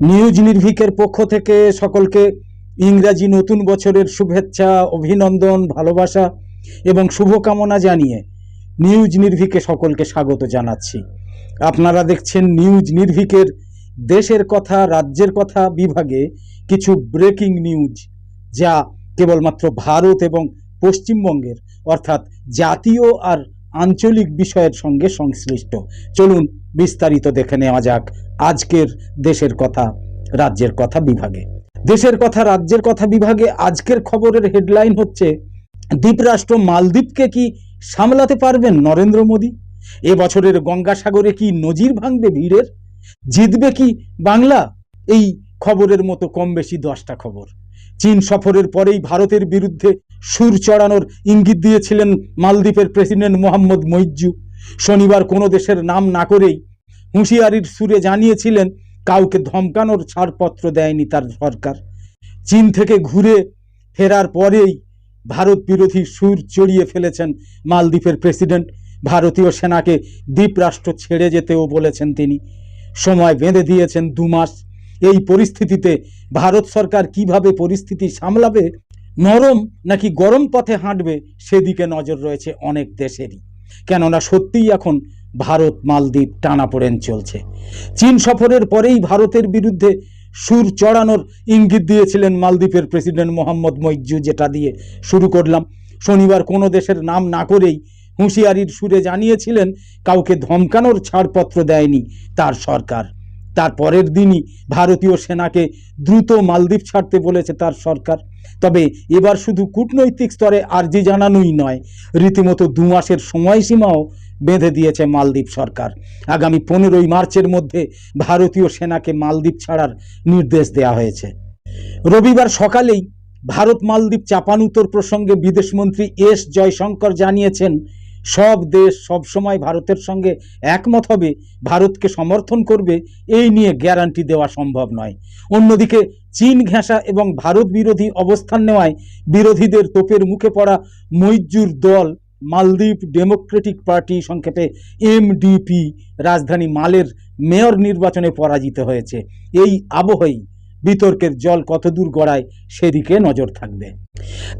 News নির্ভিকের পক্ষ থেকে সকলকে ইংরাজি নতুন বছরের শুভেচ্ছা, অভিনন্দন, ভালোবাসা এবং শুভকামনা জানিয়ে নিউজ নির্ভিকে সকলকে স্বাগত জানাচ্ছি। আপনারা দেখছেন নিউজ নির্ভিকের দেশের কথা, রাজ্যের কথা বিভাগে কিছু ব্রেকিং নিউজ যা কেবলমাত্র ভারত এবং পশ্চিমবঙ্গের, অর্থাৎ জাতীয় আর আঞ্চলিক বিষয়ের সঙ্গে সংশ্লিষ্ট। চলুন বিস্তারিত দেখে নেওয়া যাক আজকের দেশের কথা, রাজ্যের কথা বিভাগে। দেশের কথা, রাজ্যের কথা বিভাগে আজকের খবরের হেডলাইন হচ্ছে, দ্বীপরাষ্ট্র মালদ্বীপকে কি সামলাতে পারবেন নরেন্দ্র মোদী? এ বছরের গঙ্গাসাগরে কি নজির ভাঙবে ভিড়ের জিতবে কি বাংলা? এই খবরের মতো কম বেশি দশটা খবর। চীন সফরের পরেই ভারতের বিরুদ্ধে সুর চড়ানোর ইঙ্গিত দিয়েছিলেন মালদ্বীপের প্রেসিডেন্ট মোহাম্মদ মইজ্জু। শনিবার কোনো দেশের নাম না করেই হুঁশিয়ারির সুরে জানিয়েছিলেন, কাউকে ধমকানোর ছাড়পত্র দেয়নি তার সরকার। চীন থেকে ঘুরে ফেরার পরেই ভারত বিরোধী সুর চড়িয়ে ফেলেছেন মালদ্বীপের প্রেসিডেন্ট। ভারতীয় সেনাকে দ্বীপরাষ্ট্র ছেড়ে যেতেও বলেছেন তিনি। সময় বেঁধে দিয়েছেন দু মাস। এই পরিস্থিতিতে ভারত সরকার কীভাবে পরিস্থিতি সামলাবে? নরম নাকি গরম পথে হাঁটবে? সেদিকে নজর রয়েছে অনেক দেশেরই। কেননা সত্যিই এখন ভারত মালদ্বীপ টানাপোড়েন চলছে। চীন সফরের পরেই ভারতের বিরুদ্ধে সুর চড়ানোর ইঙ্গিত দিয়েছিলেন মালদ্বীপের প্রেসিডেন্ট মোহাম্মদ মইজ্জু, যেটা দিয়ে শুরু করলাম। শনিবার কোনো দেশের নাম না করেই হুঁশিয়ারির সুরে জানিয়েছিলেন, কাউকে ধমকানোর ছাড়পত্র দেয়নি তার সরকার। তার পরের দিনই ভারতীয় সেনাকে দ্রুত মালদ্বীপ ছাড়তে বলেছে তার সরকার। তবে এবার শুধু কূটনৈতিক স্তরে আর্জি জানানোই নয়, রীতিমতো দু মাসের সময়সীমাও বেঁধে দিয়েছে মালদ্বীপ সরকার। আগামী পনেরোই মার্চের মধ্যে ভারতীয় সেনাকে মালদ্বীপ ছাড়ার নির্দেশ দেওয়া হয়েছে। রবিবার সকালেই ভারত মালদ্বীপ চাপানুতর প্রসঙ্গে বিদেশমন্ত্রী এস জয়শঙ্কর জানিয়েছেন, সব দেশ সব সময় ভারতের সঙ্গে একমত হবে, ভারতকে সমর্থন করবে, এই নিয়ে গ্যারান্টি দেওয়া সম্ভব নয়। অন্যদিকে চীন ঘেঁষা এবং ভারত বিরোধী অবস্থান নেওয়ায় বিরোধীদের তোপের মুখে পড়া মৈজুর দল মালদ্বীপ ডেমোক্রেটিক পার্টি সংক্ষেপে এমডিপি রাজধানী মালের মেয়র নির্বাচনে পরাজিত হয়েছে। এই আবহেই বিতর্কের জল কতদূর গড়ায় সেদিকে নজর থাকবে।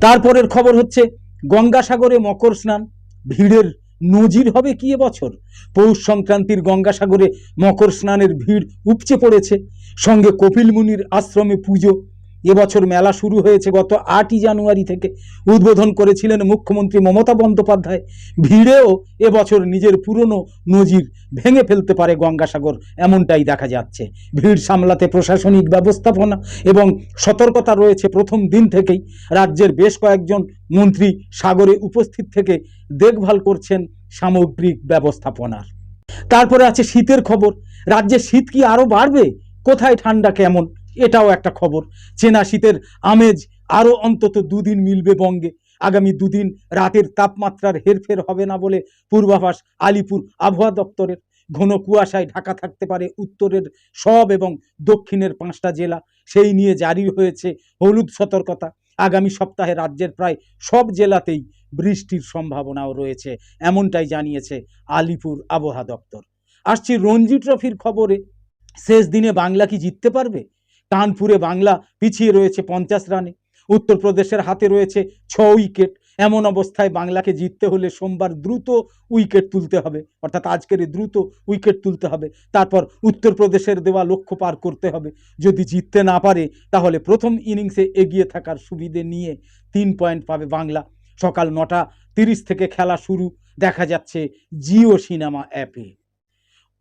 তারপরের খবর হচ্ছে, গঙ্গাসাগরে মকর স্নান, ভিড়ের নজির হবে কি এবছর? পৌষ সংক্রান্তির গঙ্গাসাগরে মকর স্নানের ভিড় উপচে পড়েছে। সঙ্গে কপিল মুনির আশ্রমে পুজো এবছর মেলা শুরু হয়েছে। গত আটই জানুয়ারি থেকে উদ্বোধন করেছিলেন মুখ্যমন্ত্রী মমতা বন্দ্যোপাধ্যায়। ভিড়েও এবছর নিজের পুরনো নজির ভেঙে ফেলতে পারে গঙ্গাসাগর, এমনটাই দেখা যাচ্ছে। ভিড় সামলাতে প্রশাসনিক ব্যবস্থাপনা এবং সতর্কতা রয়েছে প্রথম দিন থেকেই। রাজ্যের বেশ কয়েকজন মন্ত্রী সাগরে উপস্থিত থেকে দেখভাল করছেন সামগ্রিক ব্যবস্থাপনার। তারপরে আছে শীতের খবর। রাজ্যে শীত কি আরও বাড়বে? কোথায় ঠান্ডা কেমন? এটাও একটা খবর। চেনা শীতের আমেজ আরও অন্তত দুদিন মিলবে বঙ্গে। আগামী দুদিন রাতের তাপমাত্রার হেরফের হবে না বলে পূর্বাভাস আলিপুর আবহাওয়া দপ্তরের। ঘন কুয়াশায় ঢাকা থাকতে পারে উত্তরের সব এবং দক্ষিণের পাঁচটা জেলা। সেই নিয়ে জারি হয়েছে হলুদ সতর্কতা। আগামী সপ্তাহে রাজ্যের প্রায় সব জেলাতেই বৃষ্টির সম্ভাবনাও রয়েছে, এমনটাই জানিয়েছে আলিপুর আবহাওয়া দপ্তর। আসছি রঞ্জি ট্রফির খবরে। শেষ দিনে বাংলা কি জিততে পারবে? কানপুরে বাংলা পিছিয়ে রয়েছে পঞ্চাশ রানে। উত্তরপ্রদেশের হাতে রয়েছে ছ উইকেট। এমন অবস্থায় বাংলাকে জিততে হলে সোমবার দ্রুত উইকেট তুলতে হবে। অর্থাৎ আজকের দ্রুত উইকেট তুলতে হবে। তারপর উত্তরপ্রদেশের দেওয়া লক্ষ্য পার করতে হবে। যদি জিততে না পারে, তাহলে প্রথম ইনিংসে এগিয়ে থাকার সুবিধে নিয়ে তিন পয়েন্ট পাবে বাংলা। সকাল নটা তিরিশ থেকে খেলা শুরু। দেখা যাচ্ছে জিও সিনেমা অ্যাপে।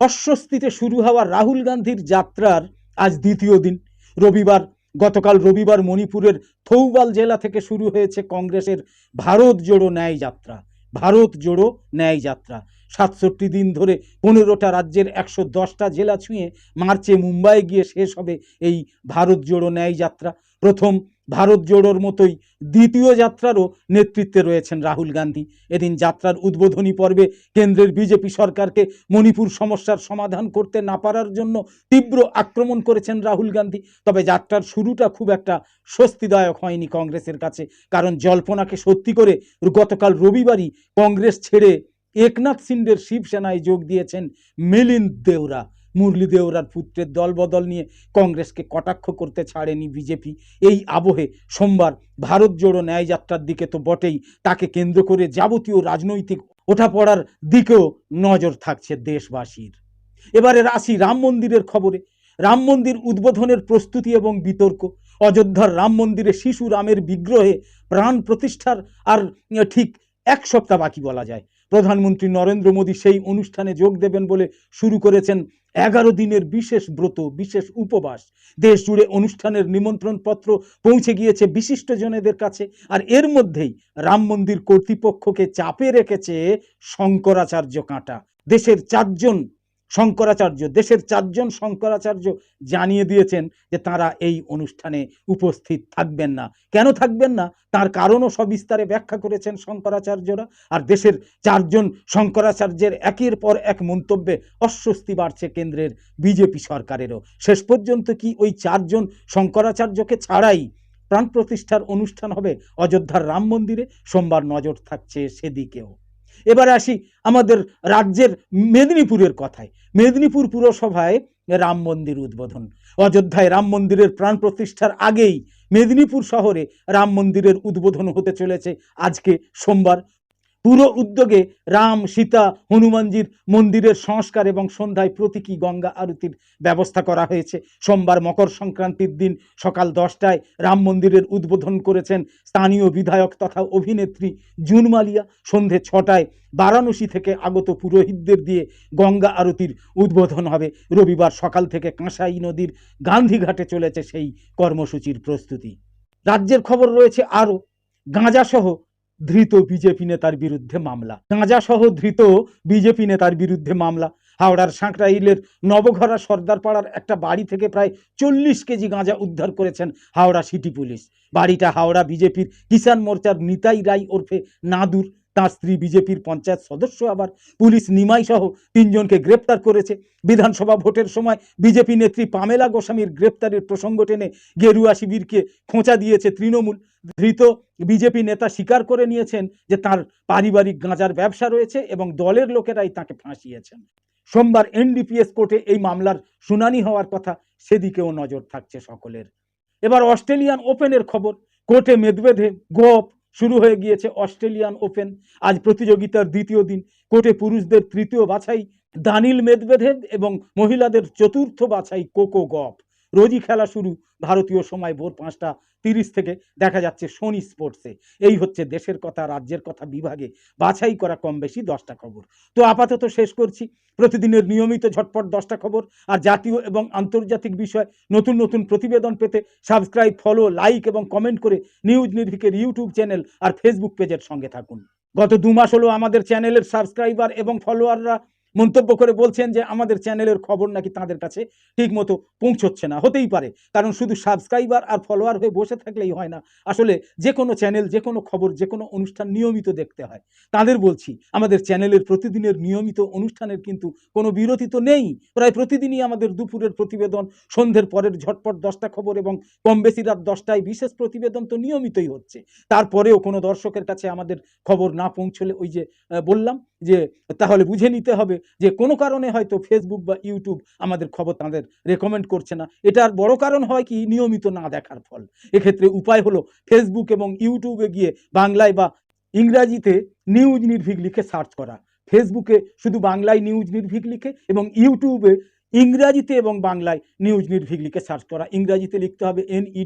অস্বস্তিতে শুরু হওয়া রাহুল গান্ধীর যাত্রার আজ দ্বিতীয় দিন। রবিবার, গতকাল রবিবার মণিপুরের থৌবাল জেলা থেকে শুরু হয়েছে কংগ্রেসের ভারত জোড়ো ন্যায় যাত্রা। ভারত জোড়ো ন্যায় যাত্রা। সাতষট্টি দিন ধরে পনেরোটা রাজ্যের একশো দশটা জেলা ছুঁয়ে মার্চে মুম্বাই গিয়ে শেষ হবে এই ভারত জোড়ো ন্যায় যাত্রা। প্রথম ভারত জোড়োর মতোই দ্বিতীয় যাত্রারও নেতৃত্বে রয়েছেন রাহুল গান্ধী। এদিন যাত্রার উদ্বোধনী পর্বে কেন্দ্রের বিজেপি সরকারকে মণিপুর সমস্যার সমাধান করতে না পারার জন্য তীব্র আক্রমণ করেছেন রাহুল গান্ধী। তবে যাত্রার শুরুটা খুব একটা স্বস্তিদায়ক হয়নি কংগ্রেসের কাছে। কারণ জল্পনাকে সত্যি করে গতকাল রবিবারই কংগ্রেস ছেড়ে একনাথ সিন্ডের শিবসেনায় যোগ দিয়েছেন মিলিন্দ দেওরা মুরলী দেওরার পুত্রের দলবদল নিয়ে কংগ্রেসকে কটাক্ষ করতে ছাড়েনি বিজেপি। এই আবহে সোমবার ভারত জোড়ো ন্যায়যাত্রার দিকে তো বটেই, তাকে কেন্দ্র করে যাবতীয় রাজনৈতিক ওঠাপড়ার দিকেও নজর থাকছে দেশবাসীর। এবারে রাশি রাম মন্দিরের খবরে। রাম মন্দির উদ্বোধনের প্রস্তুতি এবং বিতর্ক। অযোধ্যার রাম মন্দিরে শিশু রামের বিগ্রহে প্রাণ প্রতিষ্ঠার আর ঠিক এক সপ্তাহ বাকি বলা যায়। প্রধানমন্ত্রী নরেন্দ্র মোদী সেই অনুষ্ঠানে যোগ দেবেন বলে শুরু করেছেন এগারো দিনের বিশেষ ব্রত, বিশেষ উপবাস। দেশ জুড়ে অনুষ্ঠানের নিমন্ত্রণ পত্র পৌঁছে গিয়েছে বিশিষ্টজনেদের কাছে আর এর মধ্যেই রাম মন্দির কর্তৃপক্ষকে চাপে রেখেছে শঙ্করাচার্য কাঁটা। দেশের চারজন শঙ্করাচার্য, দেশের চারজন শঙ্করাচার্য জানিয়ে দিয়েছেন যে তারা এই অনুষ্ঠানে উপস্থিত থাকবেন না। কেন থাকবেন না? তার কারণও সবিস্তারে ব্যাখ্যা করেছেন শঙ্করাচার্যরা। আর দেশের চারজন শঙ্করাচার্যের একের পর এক মন্তব্যে অস্বস্তি বাড়ছে কেন্দ্রের বিজেপি সরকারেরও। শেষ পর্যন্ত কি ওই চারজন শঙ্করাচার্যকে ছাড়াই প্রাণ প্রতিষ্ঠার অনুষ্ঠান হবে? অযোধ্যার রাম মন্দিরে? সোমবার নজর থাকছে সেদিকেও। এবারে আসি আমাদের রাজ্যের মেদিনীপুরের কথায়। মেদিনীপুর পুরসভায় রাম মন্দির উদ্বোধন। অযোধ্যায় রাম মন্দিরের প্রাণ প্রতিষ্ঠার আগেই মেদিনীপুর শহরে রাম মন্দিরের উদ্বোধন হতে চলেছে আজকে সোমবার। পুরো উদ্যোগে রাম, সীতা, হনুমানজির মন্দিরের সংস্কার এবং সন্ধ্যায় প্রতীকী গঙ্গা আরতির ব্যবস্থা করা হয়েছে। সোমবার মকর সংক্রান্তির দিন সকাল দশটায় রাম মন্দিরের উদ্বোধন করেছেন স্থানীয় বিধায়ক তথা অভিনেত্রী জুন মালিয়া সন্ধে ছটায় বারাণসী থেকে আগত পুরোহিতদের দিয়ে গঙ্গা আরতির উদ্বোধন হবে। রবিবার সকাল থেকে কাঁসাই নদীর গান্ধীঘাটে চলেছে সেই কর্মসূচির প্রস্তুতি। রাজ্যের খবর রয়েছে আরও। গাঁজাসহ ধৃত বিজেপি নেতার বিরুদ্ধে মামলা। গাঁজাসহ ধৃত বিজেপি নেতার বিরুদ্ধে মামলা। হাওড়ার সাঁকরাইলের নবঘরা সর্দারপাড়ার একটা বাড়ি থেকে প্রায় চল্লিশ কেজি গাঁজা উদ্ধার করেছেন হাওড়া সিটি পুলিশ। বাড়িটা হাওড়া বিজেপির কিষাণ মোর্চার নিতাই রায় ওরফে নাদুর। তাঁর স্ত্রী বিজেপির পঞ্চায়েত সদস্য আবার। পুলিশ নিমাই সহ তিনজনকে গ্রেপ্তার করেছে। বিধানসভা ভোটের সময় বিজেপি নেত্রী পামেলা গোস্বামীর গ্রেপ্তারের প্রসঙ্গ টেনে গেরুয়া শিবিরকে খোঁচা দিয়েছে তৃণমূল। ধৃত বিজেপি নেতা স্বীকার করে নিয়েছেন যে তার পারিবারিক গাঁজার ব্যবসা রয়েছে এবং দলের লোকেরাই তাকে ফাঁসিয়েছেন। সোমবার এনডিপিএস কোর্টে এই মামলার শুনানি হওয়ার কথা সেদিকেও নজর থাকছে সকলের। এবার অস্ট্রেলিয়ান ওপেনের খবর, কোর্টে মেদবেধে গোপ শুরু হয়ে গিয়েছে অস্ট্রেলিয়ান ওপেন। আজ প্রতিযোগিতার দ্বিতীয় দিন, কোর্টে পুরুষদের তৃতীয় বাছাই, দানিল মেদবেধেভ এবং মহিলাদের চতুর্থ বাছাই কোকো গপ। রোজই খেলা শুরু ভারতীয় সময় ভোর পাঁচটা তিরিশ থেকে দেখা যাচ্ছে সোনি স্পোর্টসে এই হচ্ছে দেশের কথা, রাজ্যের কথা, বিভাগে বাছাই করা কম বেশি দশটা খবর। তো আপাতত শেষ করছি। প্রতিদিনের নিয়মিত ঝটপট দশটা খবর আর জাতীয় এবং আন্তর্জাতিক বিষয় নতুন নতুন প্রতিবেদন পেতে সাবস্ক্রাইব ফলো লাইক এবং কমেন্ট করে নিউজ নির্ভিকের ইউটিউব চ্যানেল আর ফেসবুক পেজের সঙ্গে থাকুন। গত দু মাস হলো আমাদের চ্যানেলের সাবস্ক্রাইবার এবং ফলোয়াররা মন্তব্য করে বলছেন যে আমাদের চ্যানেলের খবর নাকি তাদের কাছে ঠিক মতো পৌঁছচ্ছে না, হতেই পারে। কারণ শুধু সাবস্ক্রাইবার আর ফলোয়ার হয়ে বসে থাকলেই হয় না। আসলে যে কোনো চ্যানেল যে কোনো খবর, যে কোনো অনুষ্ঠান নিয়মিত দেখতে হয়। তাদের বলছি, আমাদের চ্যানেলের প্রতিদিনের নিয়মিত অনুষ্ঠানের কিন্তু কোনো বিরতি তো নেই। প্রায় প্রতিদিনই আমাদের দুপুরের প্রতিবেদন, সন্ধ্যের পরের ঝটপট দশটা খবর এবং কম বেশি রাত দশটায় বিশেষ প্রতিবেদন তো নিয়মিতই হচ্ছে। তারপরেও কোনো দর্শকের কাছে আমাদের খবর না পৌঁছলে ওই যে বললাম যে তাহলে বুঝে নিতে হবে যে কোনো কারণে হয়তো ফেসবুক বা ইউটিউব আমাদের খবর তাদের রেকমেন্ড করছে না। এটার বড় কারণ হয় কি? নিয়মিত না দেখার ফল। এক্ষেত্রে উপায় হলো ফেসবুক এবং ইউটিউবে গিয়ে বাংলায় বা ইংরাজিতে নিউজ নির্ভীক লিখে সার্চ করা। ফেসবুকে শুধু বাংলায় নিউজ নির্ভীক লিখে এবং ইউটিউবে ইংরাজিতে এবং বাংলায় নিউজ নির্ভীক লিখে সার্চ করা। ইংরাজিতে লিখতে হবে N E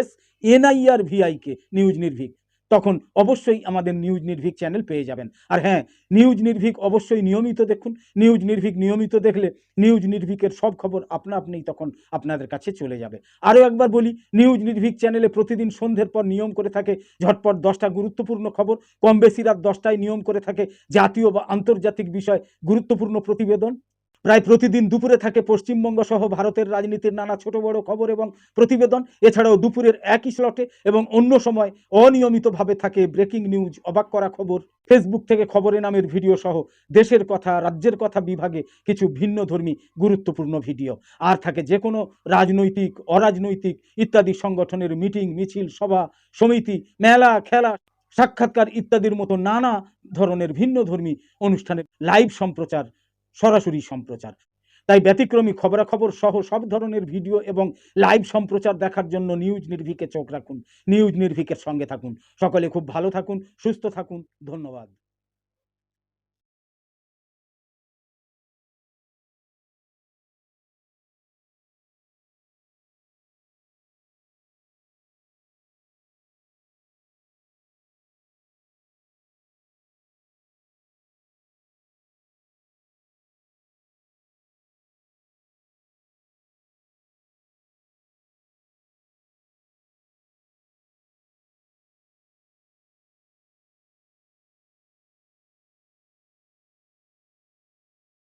S NIR VIK news Nirbhik. তখন অবশ্যই আমাদের নিউজ নির্ভীক চ্যানেল পেয়ে যাবেন। আর হ্যাঁ নিউজ নির্ভীক অবশ্যই নিয়মিত দেখুন। নিউজ নির্ভীক নিয়মিত দেখলে নিউজ নির্ভীকের সব খবর আপনা আপনিই তখন আপনাদের কাছে চলে যাবে। আরও একবার বলি, নিউজ নির্ভীক চ্যানেলে প্রতিদিন সন্ধ্যের পর নিয়ম করে থাকে ঝটপট দশটা গুরুত্বপূর্ণ খবর। কম বেশি রাত দশটায় নিয়ম করে থাকে জাতীয় বা আন্তর্জাতিক বিষয় গুরুত্বপূর্ণ প্রতিবেদন। প্রায় প্রতিদিন দুপুরে থাকে পশ্চিমবঙ্গ সহ ভারতের রাজনীতির নানা ছোট বড় খবর এবং প্রতিবেদন। এছাড়াও দুপুরের একই স্লটে এবং অন্য সময় অনিয়মিতভাবে থাকে ব্রেকিং নিউজ অবাক করা খবর ফেসবুক থেকে খবরে নামের ভিডিও সহ দেশের কথা, রাজ্যের কথা বিভাগে কিছু ভিন্ন ধর্মী গুরুত্বপূর্ণ ভিডিও আর থাকে যে কোনো রাজনৈতিক, অরাজনৈতিক ইত্যাদি সংগঠনের মিটিং মিছিল, সভা, সমিতি, মেলা, খেলা, সাক্ষাৎকার ইত্যাদির মতো নানা ধরনের ভিন্ন ধর্মী অনুষ্ঠানের লাইভ সম্প্রচার সরাসরি সম্প্রচার। তাই ব্যতিক্রমী খবরাখবর সহ সব ধরনের ভিডিও এবং লাইভ সম্প্রচার দেখার জন্য নিউজ নির্ভিকে চোখ রাখুন। নিউজ নির্ভিকের সঙ্গে থাকুন। সকলে খুব ভালো থাকুন, সুস্থ থাকুন। ধন্যবাদ।